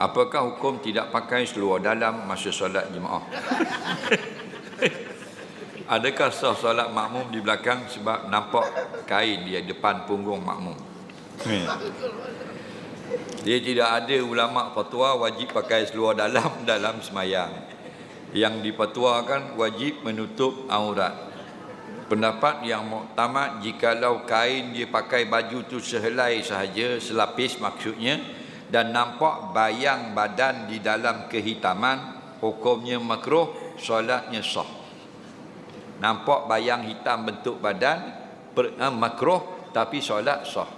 Apakah hukum tidak pakai seluar dalam masa solat jemaah? Adakah sah solat makmum di belakang sebab nampak kain di depan punggung makmum? Dia tidak ada ulama fatwa wajib pakai seluar dalam dalam semayang. Yang dipatuakan wajib menutup aurat. Pendapat yang muktamad jikalau kain dia pakai baju tu sehelai sahaja, selapis maksudnya dan nampak bayang badan di dalam kehitaman, hukumnya makruh, solatnya sah. Nampak bayang hitam bentuk badan, per, eh, makruh tapi solat sah.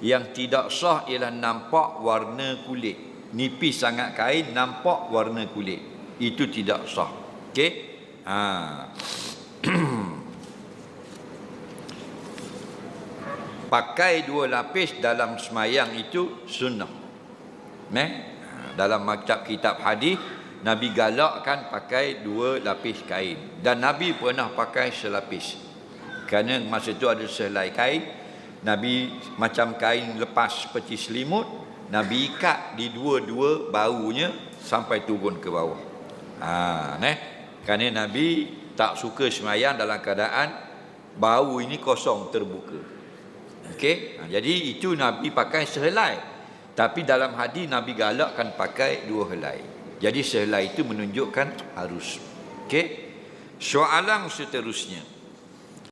Yang tidak sah ialah nampak warna kulit. Nipis sangat kain, nampak warna kulit. Itu tidak sah. Okey? Ha. Pakai dua lapis dalam semayang itu sunnah. Eh? Dalam maktab kitab hadis Nabi galakkan pakai dua lapis kain dan Nabi pernah pakai selapis. Kerana masa itu ada sehelai kain, Nabi macam kain lepas seperti selimut, Nabi ikat di dua-dua baunya sampai turun ke bawah. Ha, neh. Kerana Nabi tak suka semayang dalam keadaan bau ini kosong terbuka. Okey, ha, jadi itu Nabi pakai sehelai. Tapi dalam hadis Nabi galakkan pakai dua helai. Jadi sehelai itu menunjukkan harus. Okey. Soalan seterusnya.